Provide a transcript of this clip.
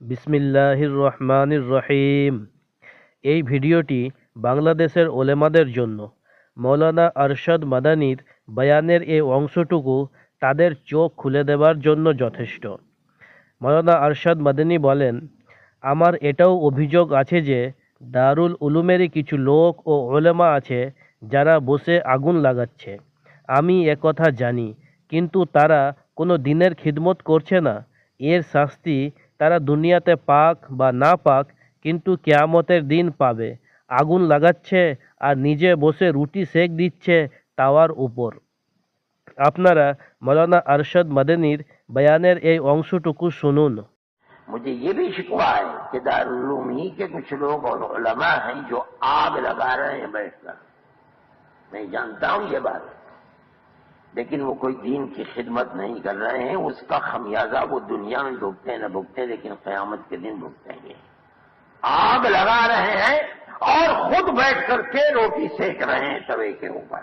বিসমিল্লাহির রহমানির রহিম এই ভিডিওটি বাংলাদেশের ওলেমাদের জন্য। মৌলানা আরশাদ মাদানির বয়ানের এই অংশটুকু তাদের চোখ খুলে দেওয়ার জন্য যথেষ্ট। মৌলানা আরশাদ মাদানি বলেন, আমার এটাও অভিযোগ আছে যে দারুল উলুমেরই কিছু লোক ও ওলেমা আছে যারা বসে আগুন লাগাচ্ছে। আমি একথা জানি, কিন্তু তারা কোনো দিনের খিদমত করছে না। এর শাস্তি তারা দুনিয়াতে পাক বা না পাক, কিন্তু কেয়ামতের দিন পাবে। আগুন লাগাচ্ছে আর নিজে বসে রুটি সেঁক দিচ্ছে তাওয়ার উপর। আপনারা মৌলানা আরশদ মাদানির বয়ানের এই অংশটুকু শুনুন। মুঝে لیکن وہ کوئی دین کی خدمت نہیں کر رہے ہیں، اس کا خمیازہ وہ دنیا میں بھگتے نہ بھگتے، لیکن قیامت کے دن بھگتیں گے آگ لگا رہے ہیں اور خود بیٹھ کر کے روٹی سیک رہے ہیں توے کے اوپر۔